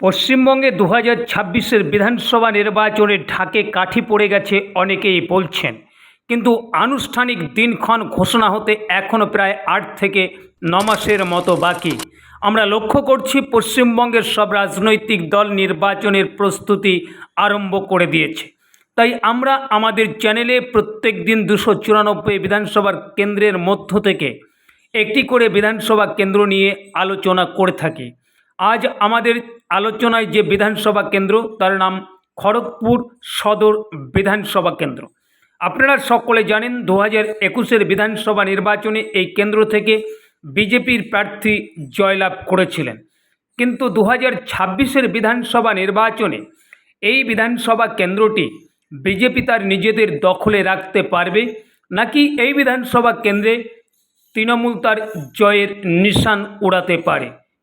পশ্চিমবঙ্গে দু হাজার ছাব্বিশের বিধানসভা নির্বাচনে ঢাকে কাঠি পড়ে গেছে অনেকেই বলছেন। কিন্তু আনুষ্ঠানিক দিনক্ষণ ঘোষণা হতে এখনও প্রায় আট থেকে ন মাসের মতো বাকি। আমরা লক্ষ্য করছি পশ্চিমবঙ্গের সব রাজনৈতিক দল নির্বাচনের প্রস্তুতি আরম্ভ করে দিয়েছে। তাই আমরা আমাদের চ্যানেলে প্রত্যেক দিন দুশো চুরানব্বই বিধানসভার কেন্দ্রের মধ্য থেকে একটি করে বিধানসভা কেন্দ্র নিয়ে আলোচনা করে থাকি। আজ আমাদের আলোচনায় যে বিধানসভা কেন্দ্র, তার নাম খড়গপুর সদর বিধানসভা কেন্দ্র। আপনারা সকলে জানেন দু হাজার একুশের বিধানসভা নির্বাচনে এই কেন্দ্র থেকে বিজেপির প্রার্থী জয়লাভ করেছিলেন। কিন্তু দু হাজার ছাব্বিশের বিধানসভা নির্বাচনে এই বিধানসভা কেন্দ্রটি বিজেপি তার নিজেদের দখলে রাখতে পারবে, নাকি এই বিধানসভা কেন্দ্রে তৃণমূল তার জয়ের নিশান উড়াতে পারে?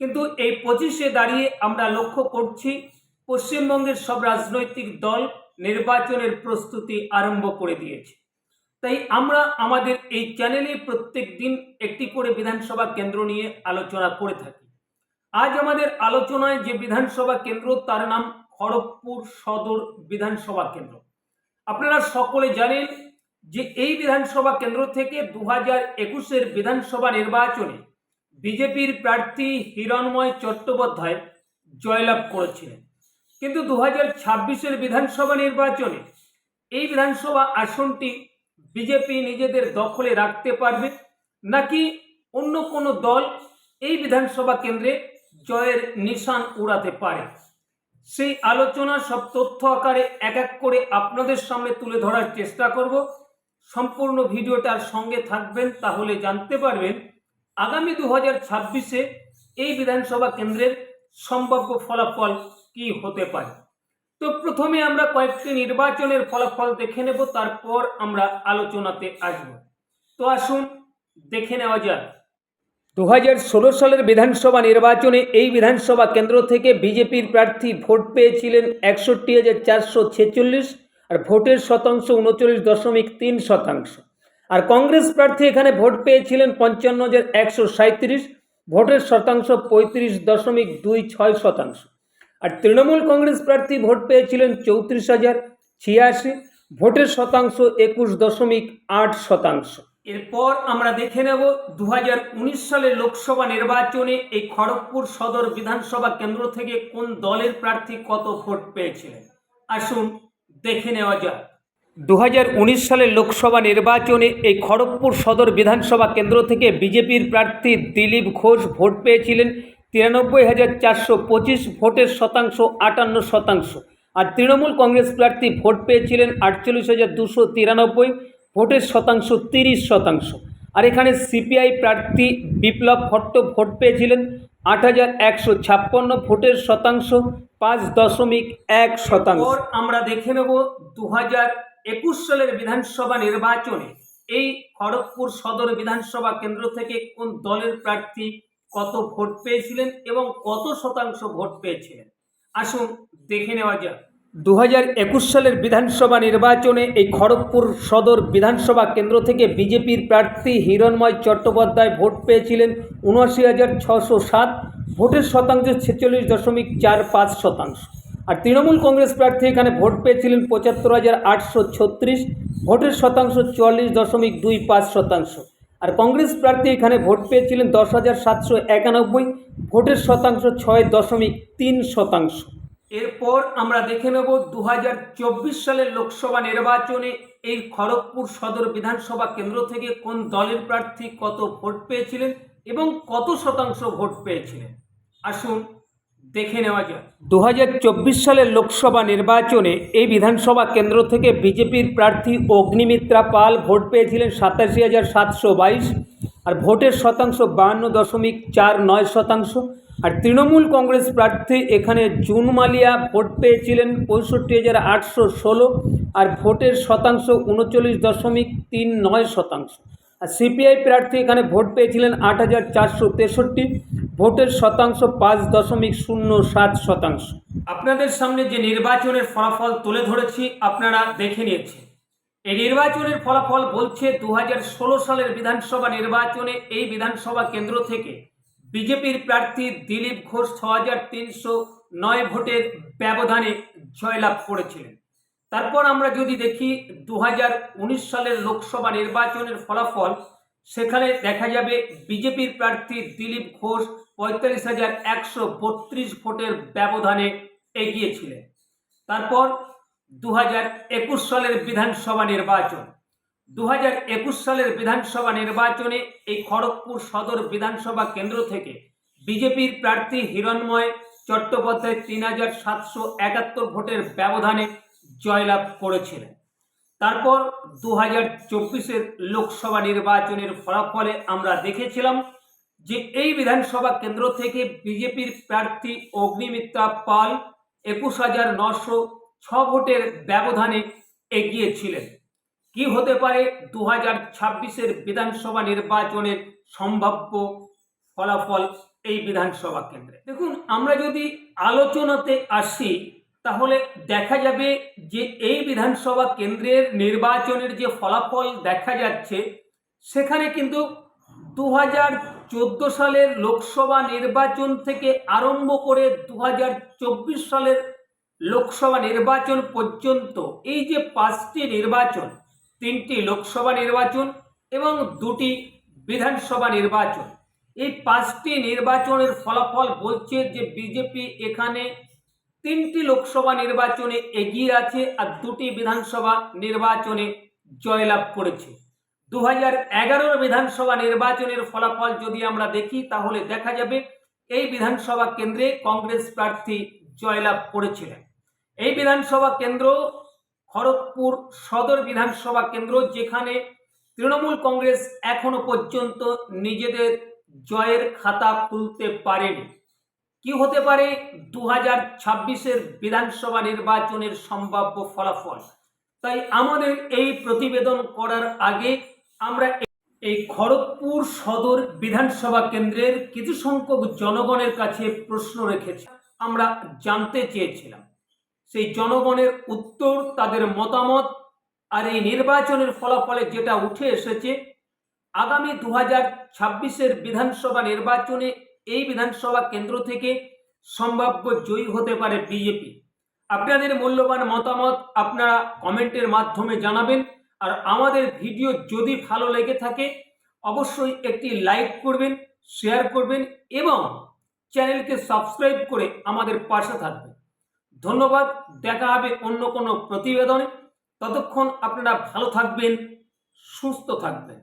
কিন্তু এই পঁচিশে দাঁড়িয়ে আমরা লক্ষ্য করছি পশ্চিমবঙ্গের সব রাজনৈতিক দল নির্বাচনের প্রস্তুতি আরম্ভ করে দিয়েছে। তাই আমরা আমাদের এই চ্যানেলে প্রত্যেক দিন একটি করে বিধানসভা কেন্দ্র নিয়ে আলোচনা করে থাকি। আজ আমাদের আলোচনায় যে বিধানসভা কেন্দ্র, তার নাম খড়গপুর সদর বিধানসভা কেন্দ্র। আপনারা সকলে জানেন যে এই বিধানসভা কেন্দ্র থেকে দু হাজার একুশের বিধানসভা নির্বাচনে বিজেপির প্রার্থী হিরণময় চট্টোপাধ্যায় জয়লাভ করেছিলেন। কিন্তু দু হাজার ছাব্বিশের বিধানসভা নির্বাচনে এই বিধানসভা আসনটি বিজেপি নিজেদের দখলে রাখতে পারবে নাকি অন্য কোনো দল এই বিধানসভা কেন্দ্রে জয়ের নিশান উড়াতে পারে? সেই আলোচনা, সব তথ্য আকারে এক এক করে আপনাদের সামনে তুলে ধরার চেষ্টা করব। সম্পূর্ণ ভিডিওটার সঙ্গে থাকবেন, তাহলে জানতে পারবেন আগামী দু হাজার ছাব্বিশে এই বিধানসভা কেন্দ্রের সম্ভাব্য ফলাফল কি হতে পারে? তো প্রথমে আমরা কয়েকটি নির্বাচনের ফলাফল দেখে নেব, তারপর আমরা আলোচনাতে আসব। তো আসুন দেখে নেওয়া যাক। দু হাজার ষোলো সালের বিধানসভা নির্বাচনে এই বিধানসভা কেন্দ্র থেকে বিজেপির প্রার্থী ভোট পেয়েছিলেন একষট্টি হাজার চারশো ছেচল্লিশ আর ভোটের শতাংশ উনচল্লিশ দশমিক তিন শতাংশ। আর কংগ্রেস প্রার্থী এখানে ভোট পেয়েছিলেন পঞ্চান্ন হাজার একশো সাঁত্রিশ ভোটের শতাংশ পঁয়ত্রিশ দশমিক দুই ছয় শতাংশ। আর তৃণমূল কংগ্রেস প্রার্থী ভোট পেয়েছিলেন চৌত্রিশ হাজার ছিয়াশি। ভোটের শতাংশ একুশ দশমিক আট শতাংশ। এরপর আমরা দেখে নেব দু সালে লোকসভা নির্বাচনে এই খড়গপুর সদর বিধানসভা কেন্দ্র থেকে কোন দলের প্রার্থী কত ভোট পেয়েছিলেন? আসুন দেখে নেওয়া যাক। দু হাজার উনিশ সালের লোকসভা নির্বাচনে এই খড়গপুর সদর বিধানসভা কেন্দ্র থেকে বিজেপির প্রার্থী দিলীপ ঘোষ ভোট পেয়েছিলেন তিরানব্বই হাজার চারশো পঁচিশ ভোটের শতাংশ, আটান্ন শতাংশ। আর তৃণমূল কংগ্রেস প্রার্থী ভোট পেয়েছিলেন আটচল্লিশ হাজার দুশো তিরানব্বই, ভোটের শতাংশ তিরিশ শতাংশ। আর এখানে সিপিআই প্রার্থী বিপ্লব ভট্ট ভোট পেয়েছিলেন আট হাজার একশো ছাপ্পান্ন ভোটের শতাংশ, পাঁচ দশমিক এক শতাংশ। আমরা দেখে নেব দু হাজার একুশ সালের বিধানসভা নির্বাচনে এই খড়গপুর সদর বিধানসভা কেন্দ্র থেকে কোন দলের প্রার্থী কত ভোট পেয়েছিলেন এবং কত শতাংশ ভোট পেয়েছিলেন? আসুন দেখে নেওয়া যাক। দু হাজার একুশ সালের বিধানসভা নির্বাচনে এই খড়গপুর সদর বিধানসভা কেন্দ্র থেকে বিজেপির প্রার্থী হিরণময় চট্টোপাধ্যায় ভোট পেয়েছিলেন উনআশি হাজার ছশো সাত। ভোটের শতাংশ ছেচল্লিশ দশমিক চার পাঁচ শতাংশ। আর তৃণমূল কংগ্রেস প্রার্থী এখানে ভোট পেয়েছিলেন পঁচাত্তর হাজার আটশো ছত্রিশ, ভোটের শতাংশ চুয়াল্লিশ দশমিক দুই পাঁচ শতাংশ। আর কংগ্রেস প্রার্থী এখানে ভোট পেয়েছিলেন দশ হাজার সাতশো একানব্বই, ভোটের শতাংশ ছয় দশমিক তিন শতাংশ। এরপর আমরা দেখে নেব দু হাজার চব্বিশ সালের লোকসভা নির্বাচনে এই খড়গপুর সদর বিধানসভা কেন্দ্র থেকে কোন দলের প্রার্থী কত ভোট পেয়েছিলেন এবং কত শতাংশ ভোট পেয়েছিলেন। আসুন দেখে নেওয়া যাক। দু হাজার চব্বিশ সালের লোকসভা নির্বাচনে এই বিধানসভা কেন্দ্র থেকে বিজেপির প্রার্থী অগ্নিমিত্রা পাল ভোট পেয়েছিলেন সাতাশি হাজার সাতশো বাইশ আর ভোটের শতাংশ বাহান্ন দশমিক চার নয় শতাংশ। আর তৃণমূল কংগ্রেস প্রার্থী এখানে জুন মালিয়া ভোট পেয়েছিলেন পঁয়ষট্টি হাজার আটশো ষোলো আর ভোটের শতাংশ উনচল্লিশ দশমিক তিন নয় শতাংশ। আর সিপিআই প্রার্থী এখানে ভোট পেয়েছিলেন আট হাজার চারশো তেষট্টি। ভোটের শতাংশ পাঁচ দশমিক শূন্য সাত শতাংশ। আপনাদের সামনে যে নির্বাচনের ফলাফল তুলে ধরেছি, আপনারা দেখে নিয়েছেন। এই নির্বাচনের ফলাফল বলছে দু হাজার ষোলো সালের বিধানসভা নির্বাচনে এই বিধানসভা কেন্দ্র থেকে বিজেপির প্রার্থী দিলীপ ঘোষ ছ হাজার তিনশো নয় ভোটের ব্যবধানে জয়লাভ করেছিলেন। তারপর আমরা যদি দেখি দু হাজার উনিশ সালের লোকসভা নির্বাচনের ফলাফল, সেখানে দেখা যাবে বিজেপির প্রার্থী দিলীপ ঘোষ পঁয়তাল্লিশ হাজার একশো বত্রিশ ভোটের ব্যবধানে এগিয়েছিলেন। তারপর দু হাজার একুশ সালের বিধানসভা নির্বাচন। দু হাজার একুশ সালের বিধানসভা নির্বাচনে এই খড়গপুর সদর বিধানসভা কেন্দ্র থেকে বিজেপির প্রার্থী হিরণময় চট্টোপাধ্যায় তিন হাজার সাতশো একাত্তর ভোটের ব্যবধানে জয়লাভ করেছিলেন। তারপর দু হাজার চব্বিশের লোকসভা নির্বাচনের ফলাফলে আমরা দেখেছিলাম যে এই বিধানসভা কেন্দ্র থেকে বিজেপির প্রার্থী অগ্নিমিত্রা পাল একুশ হাজার নশো ছ ভোটের ব্যবধানে এগিয়েছিলেন। কি হতে পারে দু হাজার ছাব্বিশের বিধানসভা নির্বাচনের সম্ভাব্য ফলাফল এই বিধানসভা কেন্দ্রে? দেখুন, আমরা যদি আলোচনাতে আসি, তাহলে দেখা যাবে যে এই বিধানসভা কেন্দ্রের নির্বাচনের যে ফলাফল দেখা যাচ্ছে, সেখানে কিন্তু দু হাজার চোদ্দ সালের লোকসভা নির্বাচন থেকে আরম্ভ করে দু হাজার চব্বিশ সালের লোকসভা নির্বাচন পর্যন্ত এই যে পাঁচটি নির্বাচন, তিনটি লোকসভা নির্বাচন এবং দুটি বিধানসভা নির্বাচন, এই পাঁচটি নির্বাচনের ফলাফল বলছে যে বিজেপি এখানে তিনটি লোকসভা নির্বাচনে এগিয়ে আছে আর দুটি বিধানসভা নির্বাচনে জয়লাভ করেছে। দু হাজার এগারোর বিধানসভা নির্বাচনের ফলাফল যদি আমরা দেখি, তাহলে দেখা যাবে এই বিধানসভা কেন্দ্রে কংগ্রেস প্রার্থী জয়লাভ করেছিলেন। এই বিধানসভা কেন্দ্র খড়গপুর সদর বিধানসভা কেন্দ্র, যেখানে তৃণমূল কংগ্রেস এখনও পর্যন্ত নিজেদের জয়ের খাতা খুলতে পারেনি। কি হতে পারে? দু হাজার ছাব্বিশের বিধানসভা নির্বাচনের সম্ভাব্য ফলাফল। তাই আমাদের এই প্রতিবেদন করার আগে আমরা এই খড়গপুর সদর বিধানসভা কেন্দ্রের কিছু সংখ্যক জনগণের কাছে প্রশ্ন রেখেছি। আমরা জানতে চেয়েছিলাম। সেই জনগণের উত্তর, তাদের মতামত আর এই নির্বাচনের ফলাফলে যেটা উঠে এসেছে, আগামী দু হাজার ছাব্বিশের বিধানসভা নির্বাচনে এই বিধানসভা কেন্দ্র থেকে সম্ভাব্য জয়ী হতে পারে বিজেপি। আপনাদের মূল্যবান মতামত আপনারা কমেন্টের মাধ্যমে জানাবেন। আর আমাদের ভিডিও যদি ভালো লেগে থাকে, অবশ্যই একটি লাইক করবেন, শেয়ার করবেন এবং চ্যানেলকে সাবস্ক্রাইব করে আমাদের পাশে থাকবেন। ধন্যবাদ, দেখা হবে অন্য কোনো প্রতিবেদনে। ততক্ষণ আপনারা ভালো থাকবেন, সুস্থ থাকবেন।